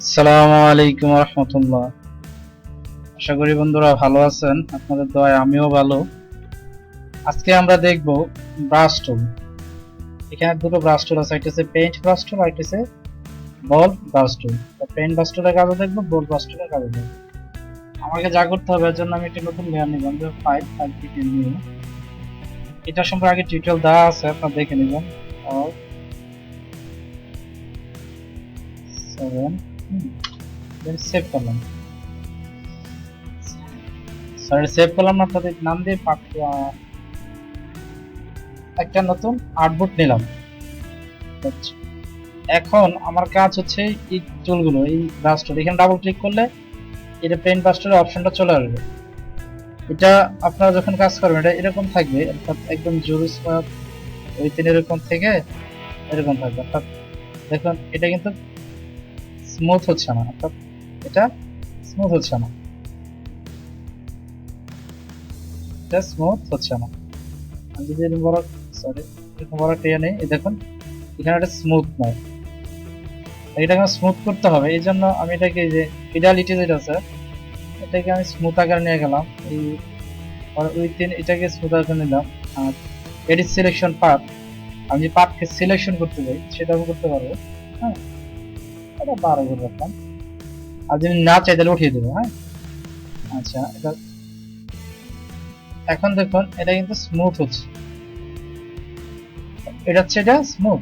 আসসালামু আলাইকুম রহমতুল্লাহ। আশা করি বন্ধুরা ভালো আছেন, আপনাদের দোয়ায় আমিও ভালো। আজকে আমরা দেখব এখানে দুটো আছে, একটা আর একটা বল কাজও দেখব বল কাজও দেখব। আমাকে যা করতে হবে, এর জন্য আমি একটা নতুন লেয়ার নিলাম, যে ফাইভ ফাইভ নিয়ে এটা সম্পর্কে আগে টিউটোরিয়াল দেওয়া আছে, আপনারা দেখে নেবেন। সেভ করলাম সরি সেভ করলাম না তাদের নাম দিয়ে একটা নতুন আর্টবোর্ড নিলাম। আচ্ছা। এখন আমার কাজ হচ্ছে এই টুলগুলো এই ব্রাশ এখানে ডাবল ক্লিক করলে এটা পেন ব্রাশটার অপশনটা চলে আসবে। এটা আপনারা যখন কাজ করবেন, এটা এরকম থাকবে, অর্থাৎ একদম জোর স্পাত ওই তিন এরকম থেকে এরকম থাকবে। অর্থাৎ দেখুন, এটা কিন্তু স্মুথ হচ্ছে না, অর্থাৎ এটা স্মুথ হচ্ছে না। এটা স্মুথ হচ্ছে না। আমি যদি এরকম বড় সরি এরকম বড় টেয়া নেই, এই দেখুন, এখানে একটা স্মুথ নয় এটাকে স্মুথ করতে হবে, এই জন্য আমি এটাকে যে ফিডালিটি যেটা আছে, এটাকে আমি স্মুথ আকারে নিয়ে গেলাম। এই উইথিন এটাকে স্মুথ আকারে নিলাম। আর এডিট সিলেকশন পাথ আমি যে পাথকে সিলেকশন করতে চাই, সেটা আমি করতে পারব হ্যাঁ? এটা বারো করে রাখলাম। আর যদি না চাই তাহলে উঠিয়ে দেবো হ্যাঁ? আচ্ছা এটা এখন দেখুন, এটা কিন্তু স্মুথ হচ্ছে। এটা হচ্ছে এটা স্মুথ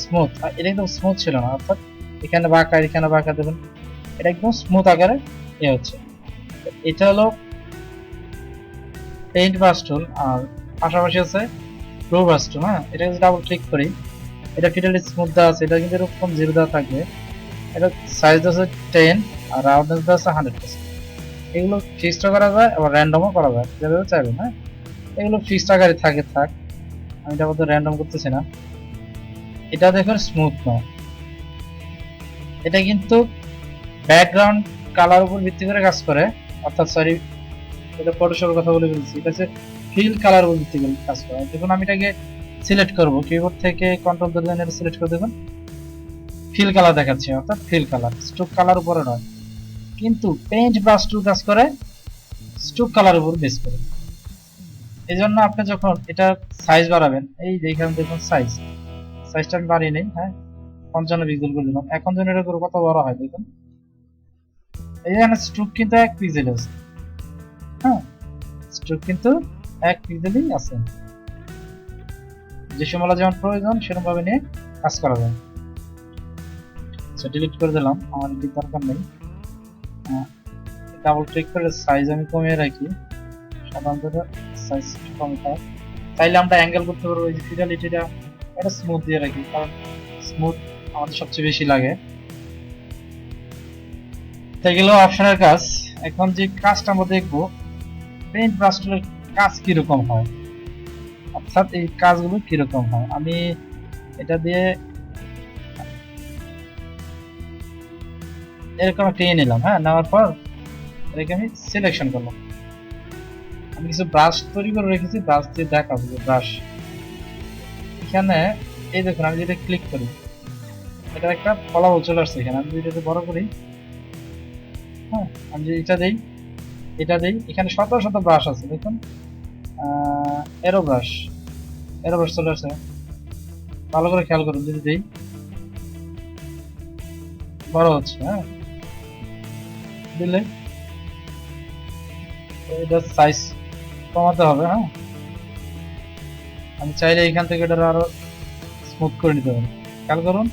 স্মুথ এটা কিন্তু স্মুথ ছিল না, অর্থাৎ এখানে বাঁকা এখানে বাঁকা, দেখুন। এটা একদম স্মুথ আকারে এ হচ্ছে। এটা হলো পেইন্ট ব্রাশ টুল আর পাশাপাশি আছে টুল হ্যাঁ? এটা ডাবল ক্লিক করি। এটা ফিটালি স্মুথ দেওয়া আছে, এটা কিন্তু এরকম জিরো দেওয়া থাকবে। এটা সাইজ আছে টেন আর রাউন্ডনেস দেওয়া আছে হান্ড্রেড পার্সেন্ট এগুলো ফিক্সড করা যায় আবার র্যান্ডমও করা যায়, যেভাবে চাইবেন হ্যাঁ? এগুলো ফিক্সড আকারে থাকে, থাক। আমি এটা বলতে র্যান্ডম করতেছি না। এটা দেখুন স্মুথ নয় এটা কিন্তু ব্যাকগ্রাউন্ড কালার উপর ভিত্তি করে কাজ করে। অর্থাৎ সরি এটা ফটোশপের কথা বলে বলছি এটা হচ্ছে ফিল কালার উপর ভিত্তি করে কাজ করে। দেখুন আমি এটাকে সিলেক্ট করব। কিবোর্ড থেকে কন্ট্রোল ধরে এটা সিলেক্ট করে দেবেন। ফিল কালার দেখাচ্ছে, অর্থাৎ ফিল কালার স্ট্রোক কালার উপরে নয়। কিন্তু পেইন্ট ব্রাশ টুল কাজ করে স্ট্রোক কালার উপর বেস করে। এই জন্য আপনি যখন এটা সাইজ বাড়াবেন, এই যে এখানে দেখুন সাইজ সাইজটা আমি বাড়িয়ে নেই হ্যাঁ? পঞ্চান্ন পিক্সেল করে দিলাম। এখন যেন এটা করে কত বড় হয় দেখুন। এই যে স্ট্রোক কিন্তু এক পিক্সেল আছে। হ্যাঁ? স্ট্রোক কিন্তু এক পিক্সেলই আছে। যে সময় যেমন প্রয়োজন সেরকম ভাবে নিয়ে কাজ করা যায়। আচ্ছা ডিলিট করে দিলাম, আমার এটি দরকার নেই। ডাবল ক্লিক করে সাইজ আমি কমিয়ে রাখি। সাধারণত সাইজ কম থাকে চাইলে আমরা অ্যাঙ্গেল করতে পারব, এই ফিডালিটিটা এটা স্মুথ দিয়ে রাখি, কারণ স্মুথ আমাদের সবচেয়ে বেশি লাগে। তাই গেল অপশনের কাজ। এখন যে কাজটা আমরা দেখব পেইন্ট ব্রাশ টুলের কাজ কীরকম হয়? অর্থাৎ এই কাজগুলো কীরকম হয়? আমি এটা দিয়ে এরকম একটা ইয়ে নিলাম হ্যাঁ? নেওয়ার পর এটাকে আমি সিলেকশন করলাম। আমি কিছু ব্রাশ তৈরি করে রেখেছি ব্রাশ দিয়ে দেখাবো যে ব্রাশ এখানে, এই দেখুন, আমি যদি ক্লিক করি, এটা একটা ফলাফল চলে আসছে এখানে। আমি যদি বড় করি হ্যাঁ? আমি যদি এটা দেই এটা দেই, এখানে শত শত ব্রাশ আছে, দেখুন। এরো ব্রাশ এরো ব্রাশ চলে আসে। ভালো করে খেয়াল করুন, যদি দেই। বড় হচ্ছে হ্যাঁ? দিলে? এটা সাইজ কমাতে হবে হ্যাঁ? আমি চাইলে এখান থেকে এটা আরও স্মুথ করে নিতে পারি। খেয়াল করুন,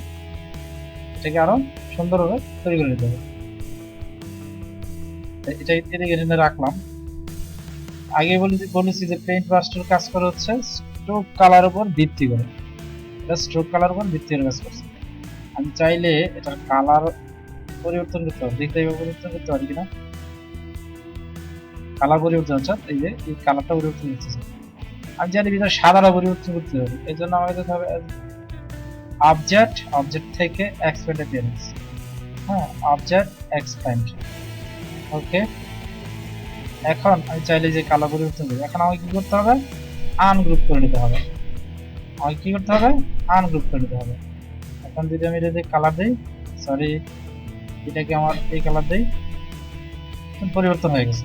এটাকে আরও সুন্দরভাবে তৈরি করে নিতে হবে। এটা এদিকে রাখলাম। আগে বলে বলেছি যে পেইন্ট ব্রাশটার কাজ করে হচ্ছে স্ট্রোক কালার উপর ভিত্তি করে। এটা স্ট্রোক কালার উপর ভিত্তি করে কাজ করছে। আমি চাইলে এটার কালার পরিবর্তন করতে পারি। দেখতে পরিবর্তন করতে পারি কিনা? কালার পরিবর্তন হচ্ছে এই যে, এই কালারটা পরিবর্তন হচ্ছে আমি জানি ভিতরে সাদাটা পরিবর্তন করতে হবে। এই জন্য আমাকে যেতে হবে অবজেক্ট অবজেক্ট থেকে এক্সপ্যান্ড অ্যাপিয়ারেন্স হ্যাঁ অবজেক্ট এক্সপ্যান্ড ওকে এখন আমি চাইলে যে কালো পরিবর্তন করি এখন আমাকে কি করতে হবে? আনগ্রুপ করে নিতে হবে। আমাকে কি করতে হবে? আনগ্রুপ করে নিতে হবে। এখন যদি আমি এটাতে কালার দিই সরি এটাকে আমার এই কালার দেই, পরিবর্তন হয়ে গেছে।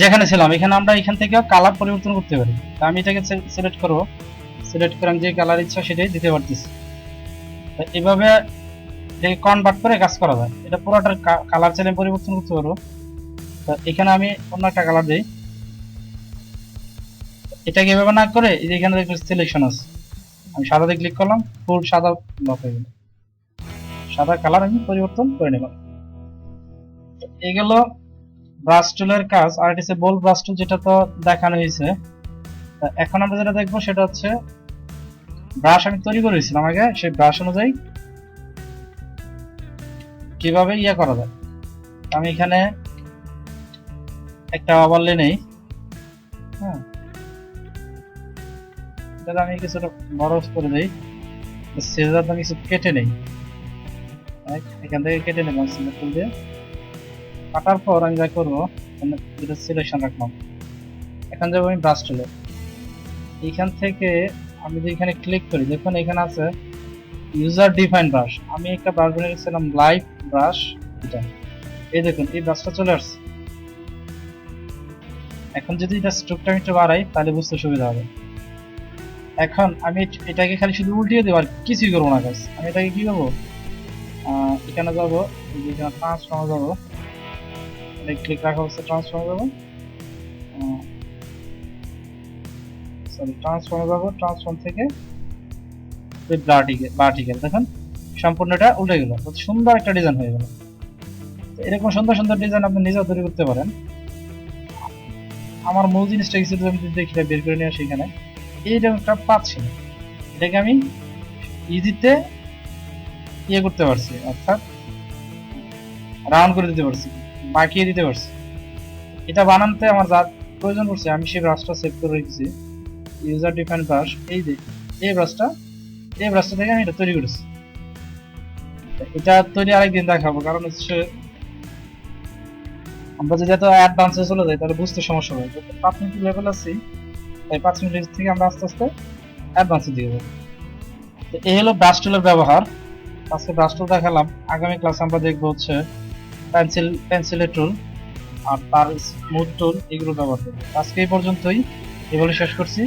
যেখানে ছিলাম, এখানে আমরা এখান থেকে কালার পরিবর্তন করতে পারি। তা আমি এটাকে সিলেক্ট করব। সিলেক্ট করে আমি যে কালার ইচ্ছা সেটাই দিতে পারতেছি। তো এভাবে এটাকে কনভার্ট করে কাজ করা যায়। এটা পুরোটার কালার চাইলে পরিবর্তন করতে পারব। তো এখানে আমি অন্য একটা কালার দিই। এটাকে এভাবে না করে, এই যে এখানে দেখবেন সিলেকশন আছে। আমি সাদাতে ক্লিক করলাম ফুল সাদা লক হয়ে গেল। সাদা কালার আমি পরিবর্তন করে নিলাম। এগুলো ব্রাশ টুলের কাজ। আর এটা বোল ব্রাশ টুল যেটা তো দেখানো হয়েছে। এখন আমরা যেটা দেখব সেটা হচ্ছে ব্রাশ আমি তৈরি করেছিলাম আগে, সেই ব্রাশ অনুযায়ী কীভাবে ইয়ে করা যায়। আমি এখানে একটা ওভারলে নেই হ্যাঁ। আমি কিছুটা করে আমি কিছু কেটে নেই। এখান থেকে কেটে নিলাম সিলেক্ট দিয়ে। কাটার পর আমি যা করব যেটা সিলেকশন রাখলাম। এখন যাব আমি ব্রাশ টুলে থেকে আমি যদি এখানে ক্লিক করি, দেখুন এখানে আছে ইউজার ডিফাইন ব্রাশ আমি একটা ব্রাশ বানিয়ে লাইভ ব্রাশ এটা। এই দেখুন, এই ব্রাশটা চলে আসছে। এখন যদি এটা স্ট্রোকটা একটু বাড়াই, তাহলে বুঝতে সুবিধা হবে। এখন আমি এটাকে খালি শুধু উল্টিয়ে দেবো আর কিছুই করব না কাজ আমি এটাকে কি করব? এখানে যাব, এখানে ট্রান্সফর্মে যাব। ক্লিক রাখা অবস্থা ট্রান্সফর্মে যাব। সরি ট্রান্সফর্মে যাব ট্রান্সফর্ম থেকে ভার্টিক্যাল ভার্টিক্যাল দেখুন। সম্পূর্ণটা উল্টে গেল। সুন্দর একটা ডিজাইন হয়ে গেল। এরকম সুন্দর সুন্দর ডিজাইন আপনি নিজেও তৈরি করতে পারেন। আমার মূল জিনিসটা কিছু আমি যদি দেখি বের করে নিয়ে আসি এখানে। এইরকম একটা পাচ্ছি না, এটাকে আমি ইজিতে ইয়ে করতে পারছি, অর্থাৎ রাউন্ড করে দিতে পারছি বাঁকিয়ে দিতে পারছি। এটা বানাতে আমার যা প্রয়োজন পড়ছে, আমি সেই ব্রাশটা সেভ করে রেখেছি। ইউজার ডিফাইন ব্রাশ এই যে, এই ব্রাশটা এই ব্রাশটা থেকে আমি এটা তৈরি করেছি। এটা তৈরি আরেকদিন দেখাবো, কারণ হচ্ছে আমরা যদি এত অ্যাডভান্সে চলে যাই, তাহলে বুঝতে সমস্যা পাঁচ মিনিট লেভেল আছি, তাই পাঁচ মিনিট থেকে আমরা আস্তে আস্তে অ্যাডভান্সে দিয়ে যাব তো এই হলো ব্রাস্টুলের ব্যবহার। আজকে ব্রাস্টুল দেখালাম। আগামী ক্লাসে আমরা দেখব হচ্ছে পেন্সিল পেন্সিলের টুল আর তার স্মুথ টুল এগুলো ব্যবহার করব। আজকে এই পর্যন্তই। এগুলো শেষ করছি।